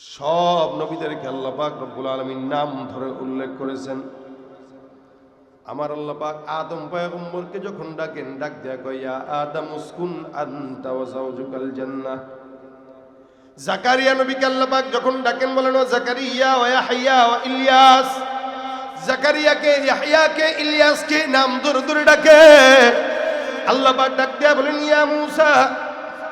সব নবীদেরকে আল্লাহ পাক রব্বুল আলমীর নাম ধরে উল্লেখ করেছেন। আমার আল্লাপাক আদম পয়গম্বরকে যখন ডাকেন, ডাক দেয়া কইয়া আদম উসকুন আনতা ওয়া যাওজুকাল জান্নাহ জাকারিয়া নবীকে আল্লাহ পাক যখন ডাকেন বলেন, ও জাকারিয়া ওয়া ইয়াহইয়া ওয়া ইলিয়াস। জাকারিয়াকে ইলিয়াসকে নাম ধরে ধরে ডাকে। আল্লাহ পাক ডাক দেয়া বলেন, ইয়া মূসা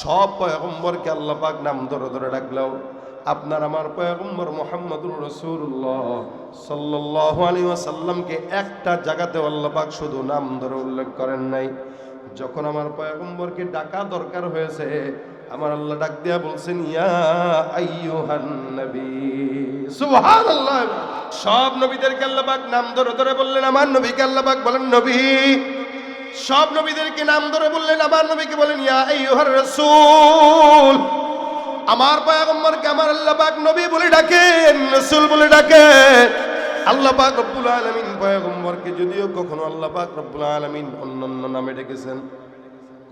সব পয়গম্বরকে আল্লাহ পাক নাম ধরে ধরে ডাকলেও। আপনার আমার পয়গম্বর মোহাম্মদুর রসুল্লাহ সাল্লাহ আলী ওয়াসাল্লামকে একটা জায়গাতে আল্লাহ পাক শুধু নাম ধরে উল্লেখ করেন নাই। যখন আমার পয়গম্বরকে ডাকা দরকার হয়েছে, আমার আল্লাহ ডাক দিয়া বলছেন, ইয়া সব নবীদেরকে আল্লাহ পাক নাম ধরে ধরে বললেন, আমার নবীকে আল্লাহ পাক বলেন, নবী সব নবীদেরকে নাম ধরে বললেন, আমার নবীকে বলেন, ইয়া আমার পয়গম্বরকে আমার আল্লাহ পাক নবী বলে ডাকেন, রাসূল বলে ডাকেন। আল্লাহ পাক রব্বুল আলামিন পয়গম্বরকে যদিও কখনো আল্লাহ পাক রব্বুল আলামিন অন্যান্য নামে ডেকেছেন,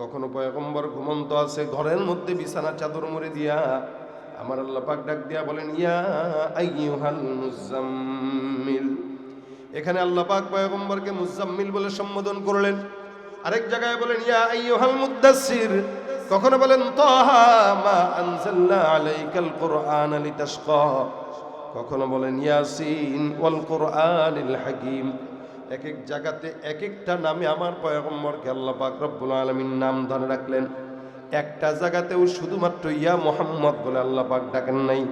কখনো পয়গম্বর ঘুমন্ত আছে, ঘরের মধ্যে বিছানা, চাদর মুড়ে দিয়া আমার আল্লাহ পাক ডাক দিয়া বলেন, ইয়া আইয়ুহাল মুজাম্মিল। এখানে আল্লাহ পাক পয়গম্বরকে মুজাম্মিল বলে সম্বোধন করলেন। আরেক জায়গায় বলেন, ইয়া আইয়ুহাল মুদ্দাসসির কখনো বলেন, তাহা মা আনজালনা আলাইকাল কুরআন লিতাশকা। কখনো বলেন, ইয়াসিন ওয়াল কুরআনিল হাকিম। এক এক জায়গাতে এক একটা নামে আমার পয়গম্বরকে আল্লাহ পাক রব্বুল আলামিন নাম ধরে রাখলেন। একটা জায়গাতেও শুধুমাত্র ইয়া মোহাম্মদ বলে আল্লাহ পাক ডাকেন নাই।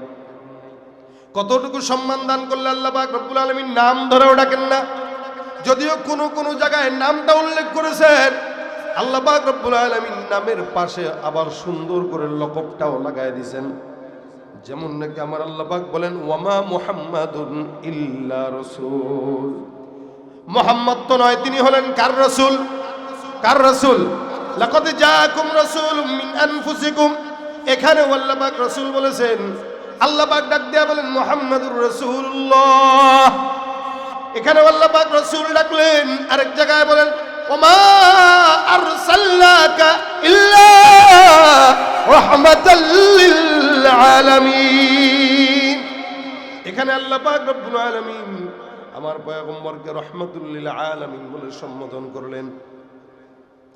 কতটুকু সম্মান দান করলে আল্লাহ পাক রব্বুল আলামিন নাম ধরেও ডাকেন না? যদিও কোনো কোনো জায়গায় নামটা উল্লেখ করেছেন, আল্লাহ রব্বুল আলামিন নামের পাশে আবার সুন্দর করে লকবটাও লাগায় দিয়েছেন। যেমন নাকি আমার আল্লাপাক বলেন, ওয়ামা মুহাম্মাদুন ইল্লা রাসূল। মোহাম্মদ তো নয়, তিনি হলেন কার রাসূল? কার রাসূল? লাকাদ জাআকুম রাসূলুম মিন আনফুসিকুম। এখানে আল্লাহ পাক রাসূল বলেছেন আল্লাপাক ডাক দেয়া বলেন, মুহাম্মাদুর রাসূলুল্লাহ। এখানে আল্লাহ পাক রাসূল ডাকলেন, আরেক জায়গায় বলেন, ওমা আরসালনাকা ইল্লা রাহমাতাল লিল আলামিন এখানে আল্লাহ পাক রব্বুল আলামিন আমার পয়গম্বরকে রহমাতুল্লিল আলামিন বলে সম্বোধন করলেন।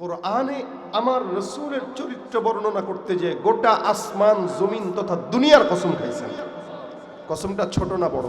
কোরআনে আমার রসুলের চরিত্র বর্ণনা করতে যে গোটা আসমান, জমিন তথা দুনিয়ার কসম খাইছেন। কসমটা ছোট না বড়?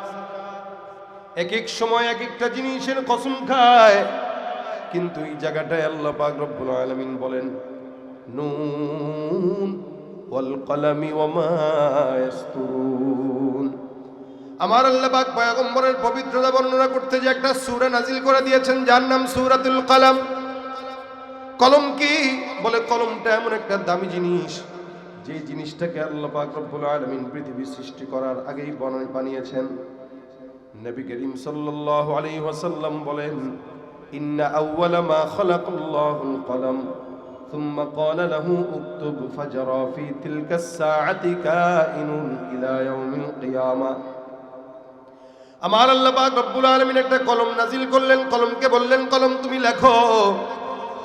এক এক সময় এক একটা জিনিসের কসম খায়। কিন্তু এই জায়গাটায় আল্লাহ পাক রব্বুল আলামিন বলেন, নুন ওয়াল কলামি ইয়াসতুরুন। আমার আল্লাহ পাক পয়গম্বরের পবিত্রতা বর্ণনা করতে যে একটা সূরা নাজিল করে দিয়েছেন, যার নাম সূরাতুল কলাম। কলম কি? বলে কলমটা এমন একটা দামি জিনিস, যে জিনিসটাকে আল্লাহ পাক রব্বুল আলামিন পৃথিবী সৃষ্টি করার আগেই বনায় বানিয়েছেন। নবী করিম সাল্লাল্লাহু আলাইহি ওয়াসাল্লাম বলেন ইন্না আউওয়ালা মা খালাকাল্লাহুল কলম ثم قال له اكتب فجرى في تلك الساعة كائن إلى يوم القيامة আমার আল্লাহ পাক রব্বুল আলামিন একটা কলম নাজিল করলেন কলমকে বললেন কলম তুমি লেখো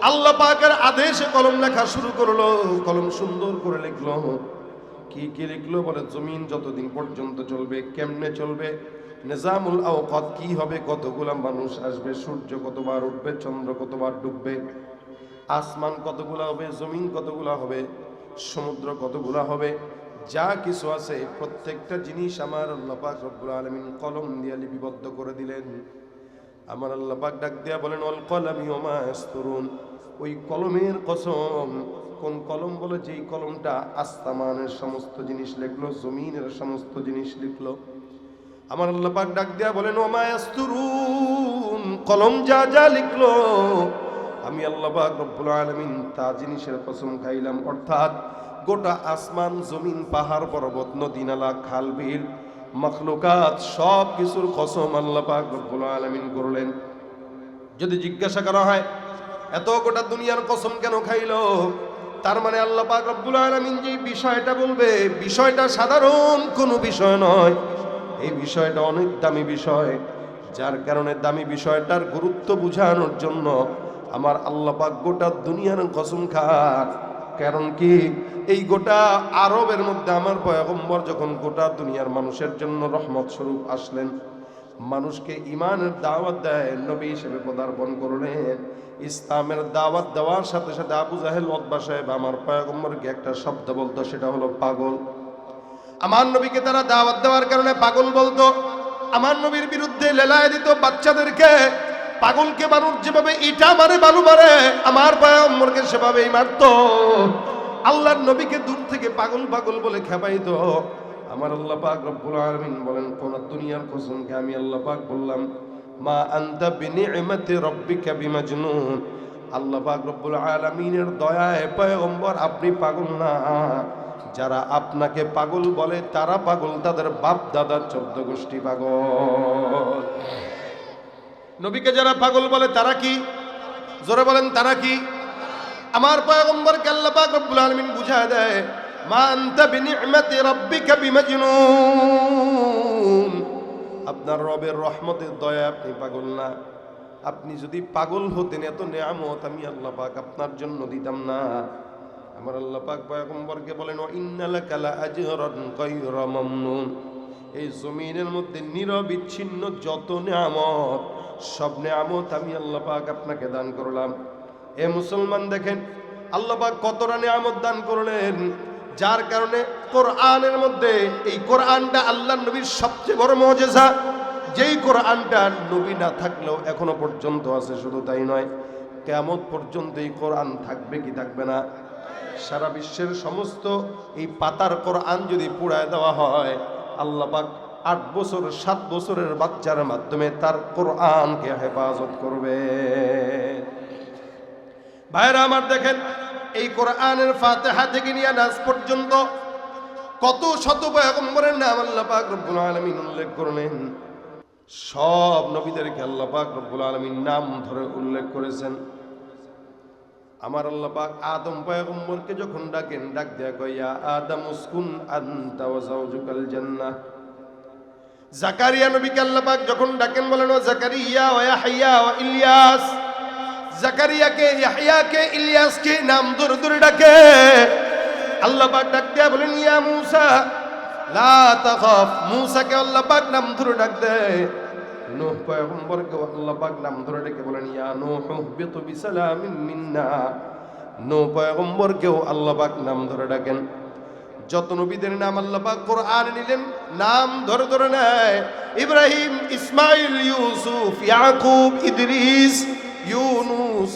আল্লাহ পাকের আদেশে কলম লেখা শুরু করলো কলম সুন্দর করে লিখলো কি কি লিখলো বলে জমিন যতদিন পর্যন্ত চলবে কেমনে চলবে নিজামুল আওকাত কি হবে? কতগুলা মানুষ আসবে? সূর্য কতবার উঠবে? চন্দ্র কতবার ডুববে? আসমান কতগুলা হবে? জমিন কতগুলা হবে? সমুদ্র কতগুলা হবে? যা কিছু আছে, প্রত্যেকটা জিনিস আমার আল্লাহ পাক রব্বুল আলামিন কলম দিয়ে লিপিবদ্ধ করে দিলেন। আমার আল্লাহ পাক ডাক দিয়া বলেন অল কলামি ইয়াসতুরুন। ওই কলমের কসম, কোন কলম বলে? যেই কলমটা আস্তামানের সমস্ত জিনিস লিখলো, জমিনের সমস্ত জিনিস লিখলো। আমার আল্লাহ পাক ডাক দিয়া বলেন, ওমা ইয়াসতুরুন? কলম যা যা লিখলো। আমি আল্লাহ পাক রব্বুল আলামিন তা জিনিসের কসম খাইলাম। অর্থাৎ গোটা আসমান, জমিন, পাহাড়, পর্বত, নদী, নালা, খাল, বিল, মখলুকাত সব কিছুর কসম আল্লাহ পাক রব্বুল আলামিন করলেন। যদি জিজ্ঞাসা করা হয়, এত গোটা দুনিয়ার কসম কেন খাইলো? তার মানে আল্লাহ পাক রব্বুল আলামিন যে বিষয়টা বলবে, বিষয়টা সাধারণ কোনো বিষয় নয়। এই বিষয়টা অনেক দামি বিষয়, যার কারণে দামি বিষয়টার গুরুত্ব বুঝানোর জন্য আমার আল্লাহ পাক গোটা দুনিয়ার কসম খায়। কারণ কি? এই গোটা আরবের মধ্যে আমার পয়গম্বর যখন গোটা দুনিয়ার মানুষের জন্য রহমত স্বরূপ আসলেন, মানুষকে ইমানের দাওয়াত দেয়, নবী হিসেবে পদার্পণ করলেন। ইসলামের দাওয়াত দেওয়ার সাথে সাথে আবু জাহেল, ওতবা সাহেব আমার পয়গম্বরকে একটা শব্দ বলতো, সেটা হলো পাগল। আমার নবীকে তারা দাওয়াত দেওয়ার কারণে পাগল বলতো। আমার নবীর বিরুদ্ধে লেলায় দিত বাচ্চাদেরকে। পাগলকে মানুষ যেভাবে ইটা মারে, বালু মারে, আমার পয়গম্বরকে সেভাবেই মারতো। আল্লাহর নবীকে দূর থেকে পাগল পাগল বলে খেপাইতো। আমার আল্লাহ পাক রব্বুল আলামিন বলেন, কোন দুনিয়ার কসমকে আমি আল্লাহ পাক বললাম, মা আনতা বিনি'মাতি রাব্বিকা বিমাজনুন। আল্লাহ পাক রব্বুল আলামিনের দয়ায় পয়গম্বর, আপনি পাগল না। যারা আপনাকে পাগল বলে, তারা পাগল, তাদের বাপ দাদার চোদ্দ গোষ্ঠী পাগল। নবীকে যারা পাগল বলে, তারা কি? জোরে বলেন, তারা কি? আমার পয়গম্বর আল্লাহ পাক রব্বুল আলামিন বুঝায় দেয়, মা আপনার রবের রহমতের দয়া আপনি পাগল না। আপনি যদি পাগল হতেন, এত নেয়ামত আমি আল্লাহ পাক আপনার জন্য দিতাম না। আমার আল্লাহ পাক পয়গম্বরকে বলেন ও ইন্নালাকা লা আজরান গায়রা মামনুন। এই জমিনের মধ্যে নিরবিচ্ছিন্ন যত নেয়ামত, সব নেয়ামত আমি আল্লাহ পাক আপনাকে দান করলাম। এ মুসলমান দেখেন, আল্লাহ পাক কতটা নেয়ামত দান করলেন, যার কারণে কোরআনের মধ্যে এই কোরআনটা আল্লাহ নবীর সবচেয়ে বড় মজেজা। যেই কোরআনটা নবী না থাকলেও এখনও পর্যন্ত আছে, শুধু তাই নয় কেমন পর্যন্ত এই কোরআন থাকবে কি থাকবে না? সারা বিশ্বের সমস্ত এই পাতার কোরআন যদি পুড়ায় দেওয়া হয়, আল্লাহ পাক আট বছর, সাত বছরের বাচ্চার মাধ্যমে তার কোরআনকে হেফাজত করবে। ভাইরা আমার দেখেন, এই কোরআনের ফাতেহা থেকে নিয়ে নাচ পর্যন্ত কত শত পয়গম্বরের নাম আল্লাহ পাক রব্বুল আলামিন উল্লেখ করলেন। সব নবীদেরকে আল্লাহ পাক রব্বুল আলামিন নাম ধরে উল্লেখ করেছেন। আমার আল্লাহ পাক আদম পয়গম্বরকে যখন ডাকেন, ডাক দেয়া কইয়া, আদম, উসকুন আনতা ওয়া যাওজুকাল জান্নাহ। জাকারিয়া নবীকে আল্লাহ পাক যখন ডাকেন বলেন, ও জাকারিয়া ওয়া ইয়াহইয়া ওয়া ইলিয়াস। জাকারিয়াকে ইয়াহইয়াকে ইলিয়াসকে নাম ধরে ধরে ডাকে। আল্লাহ পাক ডাক দেয়া বলেন, ইয়া মুসা, লা তাখাফ। মুসাকে আল্লাহ পাক নাম ধরে ডাক দেয়। নূহ পয়গম্বরকে আল্লাহ পাক নাম ধরে ডেকে বলেন, ইয়া নূহ বিতু বিসালামিন মিন্না। নূহ পয়গম্বরকেও আল্লাহ পাক নাম ধরে ডাকেন। যত নবীদের নাম আল্লাহ পাক কোরআন নিলেন, নাম ধরে ধরে নেয়। ইব্রাহিম, ইসমাইল, ইউসুফ, ইয়াকুব, ইদরিস, ইউনুস,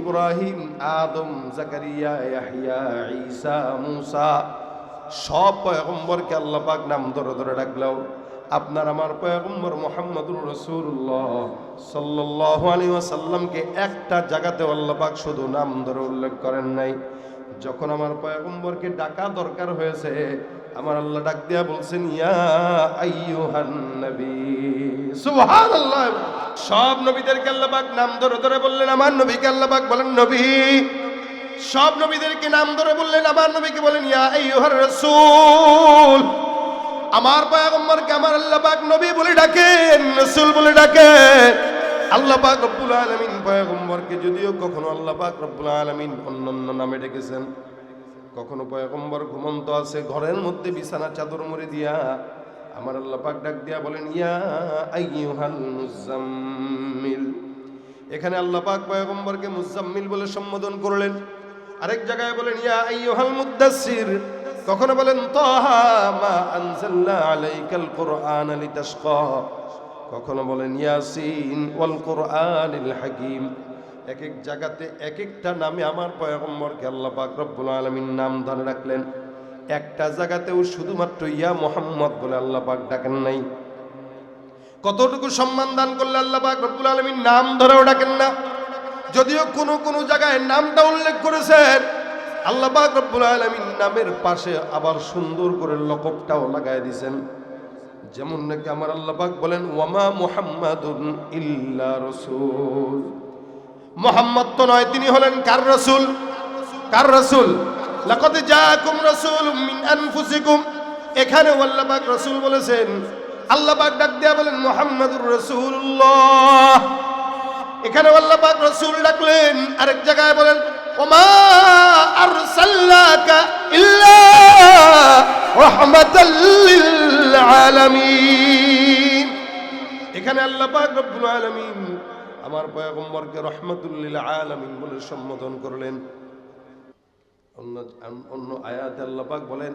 ইব্রাহিম, আদম, জাকারিয়া ইয়াহইয়া ঈসা, মুসা, সব পয়গম্বরকে আল্লাহ পাক নাম ধরে ধরে ডাকলেও আপনার আমার পয়গম্বর মোহাম্মদুর রসুল্লাহ সাল্লাহ আলী ওয়াসাল্লামকে একটা জায়গাতে আল্লাহ পাক শুধু নাম ধরে উল্লেখ করেন নাই। যখন আমার পয়গম্বরকে ডাকা দরকার হয়েছে, আমার আল্লাহ ডাক দিয়া বলছেন, ইয়া নবী। সব নবীদেরকে আল্লাহ নাম ধরে ধরে বললেন, আমার নবীকে আল্লাপাক বলেন নবী। সব নবীদেরকে নাম ধরে বললেন, আমার নবীকে বলেন, ইয়া আইয়ুহার রাসূল। আমার পয়গম্বরকে আমার আল্লাহ পাক নবী বলে ডাকেন, রাসূল বলে ডাকে আল্লাহ পাক রব্বুল আলামিন পয়গম্বরকে যদিও কখনো আল্লাহ পাক রব্বুল আলামিন অন্যান্য নামে ডেকেছেন, কখনো পয়গম্বর ঘুমন্ত আছে, ঘরের মধ্যে বিছানা চাদর মুড়ি দিয়া আমার আল্লাহ পাক ডাক দিয়া বলেন, ইয়া আইয়ুহাল মুজাম্মিল। এখানে আল্লাহ পাক পয়গম্বরকে মুজাম্মিল বলে সম্বোধন করলেন। আরেক জায়গায় বলেন, ইয়া আইয়ুহাল মুদ্দাসসির কখনো বলেন, তহা মা আলাইকাল কোরআন লিতাশকা কখনো বলেন, ইয়াসিন ওয়াল কোরআনিল হাকিম এক এক জায়গাতে এক একটা নামে আমার পয়গম্বরকে আল্লাহ রব্বুল আলামিন নাম ধরে রাখলেন। একটা জায়গাতেও শুধুমাত্র ইয়া মোহাম্মদ বলে আল্লাহ পাক ডাকেন নাই। কতটুকু সম্মান দান করলে আল্লাহ পাক রব্বুল আলামিন নাম ধরেও ডাকেন না? যদিও কোনো কোনো জায়গায় নামটা উল্লেখ করেছেন আল্লাহ রব্বুল আলামিন নামের পাশে আবার সুন্দর করে লকবটাও লাগায় দিয়েছেন যেমন নাকি আমার আল্লাহবাক বলেন, ওয়ামা মুহাম্মাদুন ইল্লা রাসূল। মোহাম্মদ তো নয়, তিনি হলেন কার রাসূল? কার রাসূল? লাকাদ জাআকুম রাসূলুম মিন আনফুসিকুম। এখানে আল্লাহ পাক রাসূল বলেছেন আল্লাহবাক ডাক দেয়া বলেন, মুহাম্মাদুর রাসূলুল্লাহ। এখানে আল্লাহ পাক রাসূল ডাকলেন, আরেক জায়গায় বলেন, ওমা এখানে আল্লাহ পাক রব্বুল আলামিন আমার পয়গম্বরকে রহমাতুল লিল আলামিন বলে সম্বোধন করলেন অন্য অন্য আয়াতে আল্লাহ পাক বলেন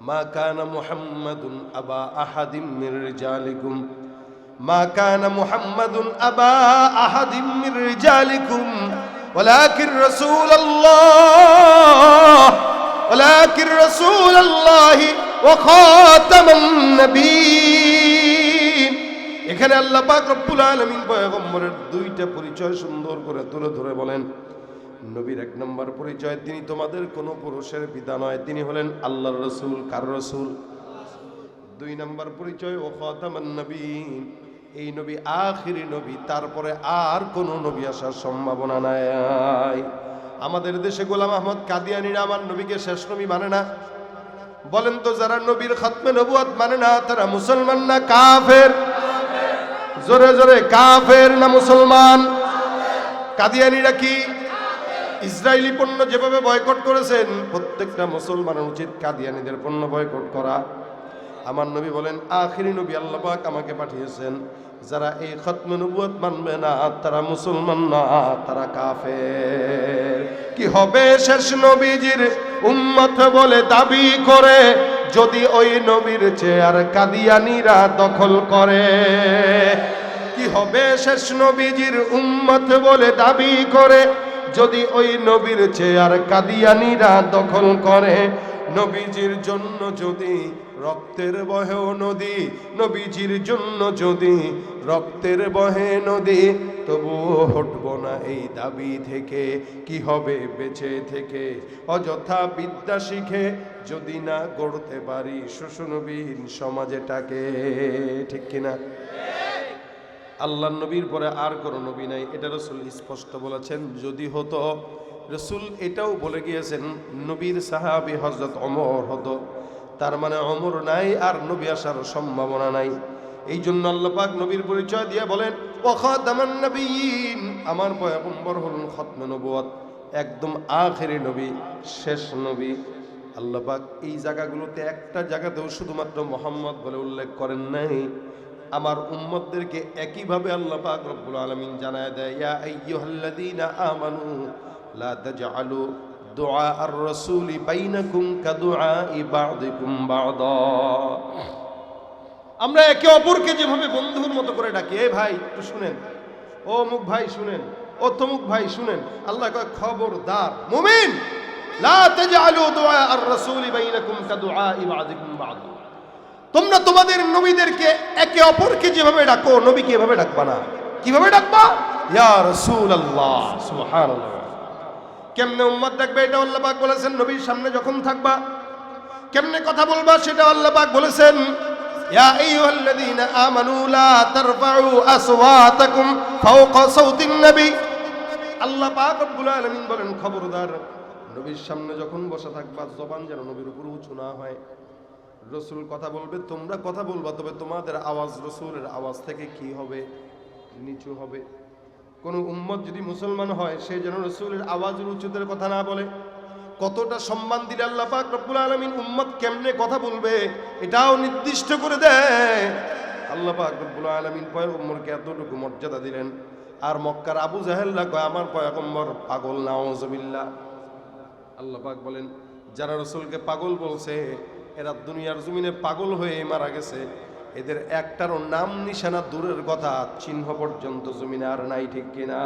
মা কানা মুহাম্মাদুন আবা আহাদিম মির রিজালিকুম মা কানা মুহাম্মাদুন আবা আহাদিম মির রিজালিকুম ولكن رسول الله ولكن رسول الله وخاتم النبيين এখানে আল্লাহ পাক রব্বুল আলামিন পয়গম্বরের দুইটা পরিচয় সুন্দর করে তুলে ধরে বলেন। নবীর এক নম্বর পরিচয়, তিনি তোমাদের কোনো পুরুষের পিতা নয়, তিনি হলেন আল্লাহর রসুল। কার রসুল? দুই নম্বর পরিচয়, ও খাতামান নবীন। এই নবী আখিরি নবী, তারপরে আর কোনো নবী আসার সম্ভাবনা নাই। আমাদের দেশে গোলাম আহমদ কাদিয়ানিরা আমার নবীকে শেষ নবী মানে না। বলেন তো, যারা নবীর খতমে নবুয়াত মানে না, তারা মুসলমান না কাফের? জোরে জোরে, কাফের না মুসলমান? কাদিয়ানিরা কি ইসরায়েলি পণ্য যেভাবে বয়কট করেছেন, প্রত্যেকটা মুসলমানের উচিত কাদিয়ানিদের পণ্য বয়কট করা। আমার নবী বলেন, আখিরি নবী আল্লাপাক আমাকে পাঠিয়েছেন, যারা এই খতমে নবুয়ত মানবে না, তারা মুসলমান না, তারা কাফের। কি হবে শেষ নবীজির উম্মত বলে দাবি করে যদি ওই নবীর চেয়ার কাদিয়ানিরা দখল করে, কি হবে শেষ নবীজির উম্মত বলে দাবি করে? যদি ওই নবীর চেয়ার কাদিয়ানিরা দখল করে, নবীজির জন্য যদি রক্তের বহেও নদী, নবীজির জন্য যদি রক্তের বহে নদী, তবুও হটব না এই দাবি থেকে। কি হবে বেঁচে থেকে? অযথা বিদ্যা শিখে যদি না গড়তে পারি শোষণবিহীন সমাজেটাকে, ঠিক কিনা? আল্লাহ নবীর পরে আর কোনো নবী নাই, এটা রসুল স্পষ্ট বলেছেন। যদি হতো, রসুল এটাও বলে গিয়েছেন, নবীর সাহাবি হজরত অমর হতো। তার মানে অমর নাই আর নবী আসার সম্ভাবনা নাই। এই জন্য আল্লাহ পাক নবীর পরিচয় দিয়ে বলেন আমার পয়গম্বর হলেন খতমে নবুয়াত, একদম আখেরি নবী, শেষ নবী। আল্লাহ পাক এই জায়গাগুলোতে একটা জায়গাতেও শুধুমাত্র মোহাম্মদ বলে উল্লেখ করেন নাই। আমার উম্মতদেরকে একইভাবে আল্লাহ পাক রব্বুল আলামিন জানায় দেয়, ইয়া আমানু লা বা'দিকুম বা'দা। আমরা একে অপরকে যেভাবে বন্ধুর মতো করে ডাকি, এ ভাই, একটু শুনেন। ও মুখ ভাই, শুনেন। ও তমুক ভাই, শুনেন। আল্লাহ কয়, খবরদার, মুমিন। লা তাজআলু দুআ আর-রাসূল বাইনাকুম কাদুআই বা'দিকুম বা'দা। তোমরা তোমাদের নবীদেরকে একে অপরকে যেভাবে ডাকো, নবীকে এভাবে ডাকবা না। কীভাবে ডাকবা? ইয়া রাসূলুল্লাহ, সুবহানাল্লাহ। কেমনে উম্মত দেখবে? এটা আল্লাহ পাক বলেছেন, নবীর সামনে যখন থাকবা, কেমনে কথা বলবা সেটা আল্লাহ পাক বলেছেন, ইয়া আইয়ুহাল্লাযীনা আমানু লা তারফাউ আসওয়াতাকুম ফাওকা সাউতিন নবী। আল্লাহ পাক রব্বুল আলামিন বলেন, খবরদার, নবীর সামনে যখন বসে থাকবা, জবান যেন নবীর উপর উঁচু না হয়। রসুল কথা বলবে, তোমরা কথা বলবা, তবে তোমাদের আওয়াজ রসুলের আওয়াজ থেকে কি হবে? নিচু হবে। কোন উম্মত যদি মুসলমান হয়, সে যেন রসুলের আওয়াজের উচ্চতের কথা না বলে। কতটা সম্মান দিলে আল্লাহ পাক রব্বুল আলামিন উম্মত কেমনে কথা বলবে, এটাও নির্দিষ্ট করে দেয়। আল্লাহ পাক রব্বুল আলামিন পয়গম্বরকে এতটুকু মর্যাদা দিলেন। আর মক্কার আবু জাহেল্লা কয় আমার পয়গম্বর পাগল, নাউজুবিল্লাহ। আল্লাহ পাক বলেন, যারা রসুলকে পাগল বলছে, এরা দুনিয়ার জমিনে পাগল হয়ে মারা গেছে। এদের একটারও নাম নিশানা দূরের কথা চিহ্ন পর্যন্ত জমিনে আর নাই ঠিক কিনা?